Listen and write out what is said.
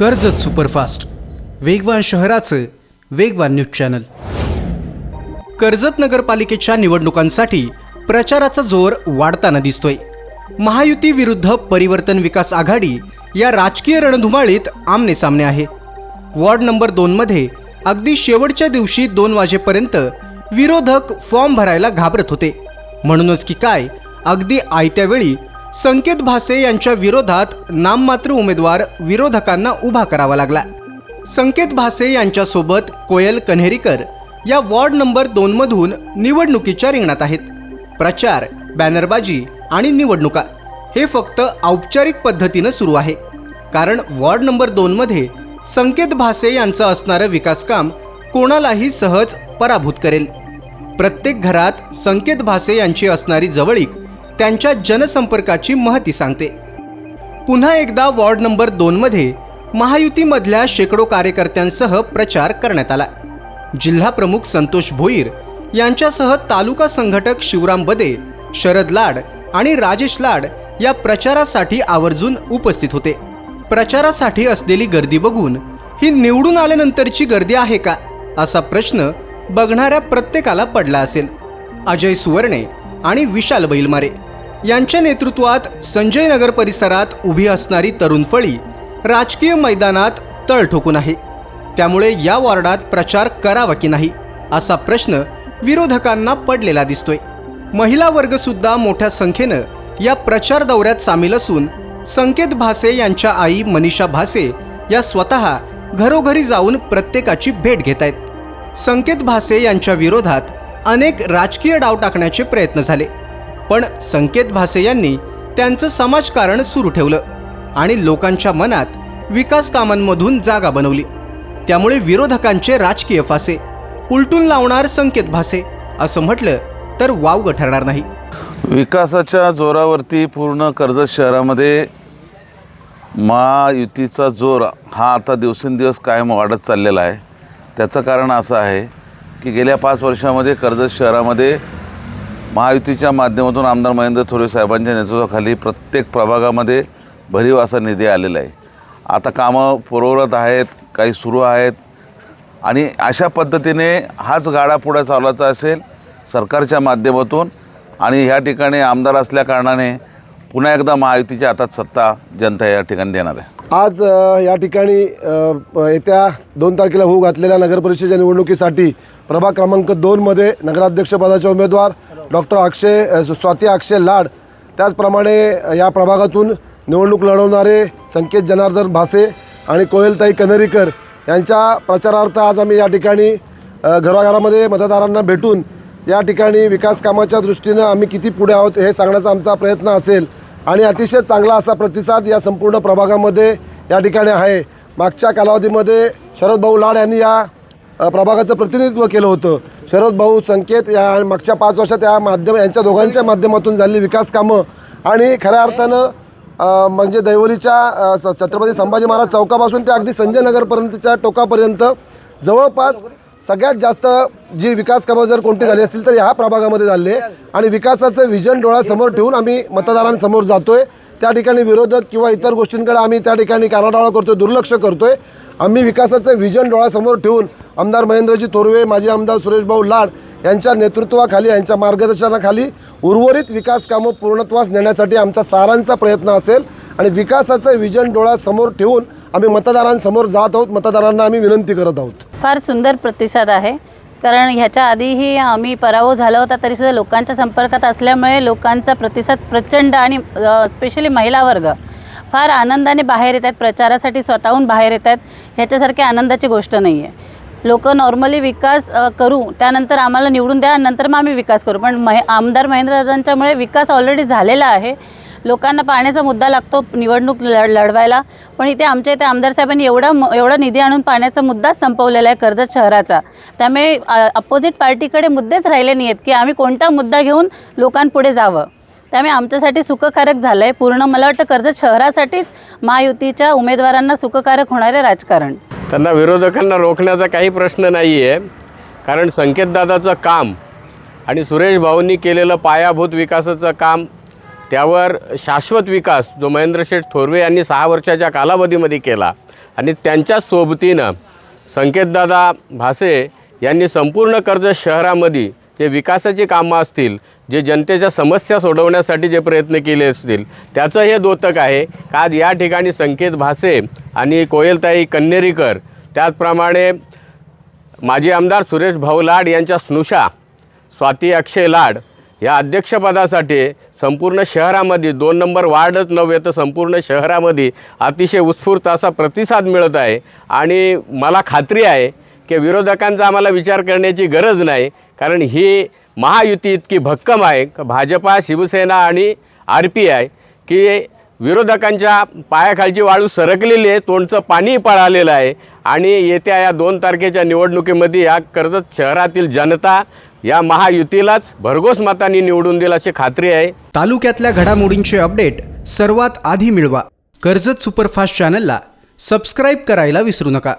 Karjat superfast. वेगवान शहराचं वेगवान न्यूज चॅनल. कर्जत नगरपालिकेच्या निवडणुकांसाठी प्रचाराचा जोर वाढताना दिसतोय. महायुती विरुद्ध परिवर्तन विकास आघाडी या राजकीय रणधुमाळीत आमने सामने आहे. वॉर्ड नंबर दोनमध्ये अगदी शेवटच्या दिवशी दोन वाजेपर्यंत विरोधक फॉर्म भरायला घाबरत होते. म्हणूनच की काय अगदी आयत्या वेळी संकेत भासे यांच्या विरोधात नाममात्र उमेदवार विरोधकांना उभा करावा लागला. संकेत भासे यांच्यासोबत कोयल कन्हेरीकर या वॉर्ड नंबर दोनमधून निवडणुकीच्या रिंगणात आहेत. प्रचार बॅनरबाजी आणि निवडणुका हे फक्त औपचारिक पद्धतीनं सुरू आहे. कारण वॉर्ड नंबर दोनमध्ये संकेत भासे यांचं असणारं विकासकाम कोणालाही सहज पराभूत करेल. प्रत्येक घरात संकेत भासे यांची असणारी जवळीक त्यांच्या जनसंपर्काची महती सांगते. पुन्हा एकदा वॉर्ड नंबर दोनमध्ये महायुतीमधल्या शेकडो कार्यकर्त्यांसह प्रचार करण्यात आला. जिल्हा प्रमुख संतोष भोईर यांच्यासह तालुका संघटक शिवराम बदे शरद लाड आणि राजेश लाड या प्रचारासाठी आवर्जून उपस्थित होते. प्रचारासाठी असलेली गर्दी बघून ही निवडून आल्यानंतरची गर्दी आहे का? असा प्रश्न बघणाऱ्या प्रत्येकाला पडला असेल. अजय सुवर्णे आणि विशाल बैलमारे. यांच्या नेतृत्वात संजय नगर परिसरात उभी असणारी तरुण फळी राजकीय मैदानात तळ ठोकून आहे. त्यामुळे या वॉर्डात प्रचार करावा की नाही असा प्रश्न विरोधकांना पडलेला दिसतोय. महिला वर्ग सुद्धा मोठ्या संख्येनं या प्रचार दौऱ्यात सामील असून संकेत भासे यांच्या आई मनीषा भासे या स्वतः घरोघरी जाऊन प्रत्येकाची भेट घेत आहेत. संकेत भासे यांच्या विरोधात अनेक राजकीय डाव टाकण्याचे प्रयत्न झाले. पण संकेत भासे यांनी त्यांचं समाजकारण सुरू ठेवलं आणि लोकांच्या मनात विकास कामांमधून जागा बनवली. त्यामुळे विरोधकांचे राजकीय फासे उलटून लावणार संकेत भासे असं म्हटलं तर वावगं ठरणार नाही. विकासाच्या जोरावरती पूर्ण कर्जत शहरामध्ये महायुतीचा जोर हा आता दिवसेंदिवस कायम वाढत चाललेला आहे. त्याचं कारण असं आहे की गेल्या पाच वर्षामध्ये कर्जत शहरामध्ये महायुतीच्या माध्यमातून आमदार महेंद्र थोरे साहेबांच्या नेतृत्वाखाली प्रत्येक प्रभागामध्ये भरीव असा निधी आलेला आहे. आता कामं पुरवत आहेत काही सुरू आहेत. आणि अशा पद्धतीने हाच गाडा पुढे चालवायचा असेल सरकारच्या माध्यमातून आणि ह्या ठिकाणी आमदार असल्या कारणाने पुन्हा एकदा महायुतीच्या हातात सत्ता जनता या ठिकाणी देणार आहे. आज या ठिकाणी येत्या दोन तारखेला होऊ घातलेल्या नगरपरिषदेच्या निवडणुकीसाठी प्रभाग क्रमांक दोनमध्ये नगराध्यक्षपदाचे उमेदवार डॉक्टर अक्षय स्वाती अक्षय लाड. त्याचप्रमाणे या प्रभागातून निवडणूक लढवणारे संकेत जनार्दन भासे आणि कोयलताई कनेरीकर यांच्या प्रचारार्थ आज आम्ही या ठिकाणी घराघरामध्ये मतदारांना भेटून या ठिकाणी विकास कामाच्या दृष्टीनं आम्ही किती पुढे आहोत हे सांगण्याचा आमचा प्रयत्न असेल. आणि अतिशय चांगला असा प्रतिसाद या संपूर्ण प्रभागामध्ये या ठिकाणी आहे. मागच्या कालावधीमध्ये शरद भाऊ लाड यांनी या प्रभागाचं प्रतिनिधित्व केलं होतं. शरद भाऊ संकेत या मागच्या पाच वर्षात या माध्यम यांच्या दोघांच्या माध्यमातून झालेली विकास कामं आणि खऱ्या अर्थानं म्हणजे दैवलीच्या स- छत्रपती संभाजी महाराज चौकापासून ते अगदी संजय नगरपर्यंतच्या टोकापर्यंत जवळपास सगळ्यात जास्त जी विकास कामं जर कोणती झाली असतील तर ह्या प्रभागामध्ये झाले. आणि विकासाचं विजन डोळ्यासमोर ठेवून आम्ही मतदारांसमोर जातोय. त्या ठिकाणी विरोधक किंवा इतर गोष्टींकडे आम्ही त्या ठिकाणी कानाडाळा करतोय दुर्लक्ष करतोय. आम्ही विकासाचं विजन डोळ्यासमोर ठेवून आमदार महेंद्रजी तोरवे माजी आमदार सुरेशभाऊ लाड यांच्या नेतृत्वाखाली यांच्या मार्गदर्शनाखाली उर्वरित विकास कामं पूर्णत्वास नेण्यासाठी आमचा सारांचा प्रयत्न असेल आणि विकासाचं विजन डोळ्यासमोर ठेवून आम्ही मतदारांसमोर जात आहोत. मतदारांना आम्ही विनंती करत आहोत. फार सुंदर प्रतिसाद आहे. कारण ह्याच्या आधीही आम्ही पराभव झाला होता तरीसुद्धा लोकांच्या संपर्कात असल्यामुळे लोकांचा प्रतिसाद प्रचंड आणि स्पेशली महिला वर्ग फार आनंदाने बाहेर येत आहेत. प्रचारासाठी स्वतःहून बाहेर येत आहेत. ह्याच्यासारखी आनंदाची गोष्ट नाही आहे लोक नॉर्मली विकास करू त्यानंतर आम्हाला निवडून द्या नंतर मग आम्ही विकास करू. पण महे आमदार महेंद्रदादांच्यामुळे विकास ऑलरेडी झालेला आहे. लोकांना पाण्याचा मुद्दा लागतो निवडणूक लढ लढवायला. पण इथे आमच्या इथे आमदार साहेबांनी एवढा म- एवढा निधी आणून पाण्याचा मुद्दाच संपवलेला आहे कर्जत शहराचा. त्यामुळे अपोजिट पार्टीकडे मुद्देच राहिले नाही आहेत की आम्ही कोणता मुद्दा घेऊन लोकांपुढे जावं. त्यामुळे आमच्यासाठी सुखकारक झालं आहे पूर्ण मला वाटतं कर्जत शहरासाठीच महायुतीच्या उमेदवारांना सुखकारक होणारे राजकारण. त्यांना विरोधकांना रोखण्याचा काही प्रश्न नाही आहे कारण संकेतदादाचं काम आणि सुरेश भाऊंनी केलेलं पायाभूत विकासाचं काम त्यावर शाश्वत विकास जो महेंद्रशेठ थोरवे यांनी सहा वर्षाच्या कालावधीमध्ये केला आणि त्यांच्याच सोबतीनं संकेतदादा भासे यांनी संपूर्ण कर्ज शहरामध्ये जे विकासाची कामं असतील जे जनतेच्या समस्या सोडवण्यासाठी जे प्रयत्न केले असतील त्याचं हे द्योतक आहे. का आज या ठिकाणी संकेत भासे आणि कोयलताई कन्नेरीकर त्याचप्रमाणे माजी आमदार सुरेश भाऊ लाड यांच्या स्नुषा स्वाती अक्षय लाड या अध्यक्षपदासाठी संपूर्ण शहरामध्ये दोन नंबर वार्डच नव्हे तर संपूर्ण शहरामध्ये अतिशय उत्स्फूर्त असा प्रतिसाद मिळत आहे. आणि मला खात्री आहे की विरोधकांचा आम्हाला विचार करण्याची गरज नाही. कारण ही महायुती इतकी भक्कम आहे. का भाजपा शिवसेना आणि आर पी आय की विरोधकांच्या पायाखालची वाळू सरकलेली आहे. तोंडचं पाणी पळालेलं आहे. आणि येत्या या दोन तारखेच्या निवडणुकीमध्ये या कर्जत शहरातील जनता या महायुतीलाच भरघोस मतांनी निवडून देईल अशी खात्री आहे. तालुक्यातल्या घडामोडींचे अपडेट सर्वात आधी मिळवा. कर्जत सुपरफास्ट चॅनलला सबस्क्राईब करायला विसरू नका.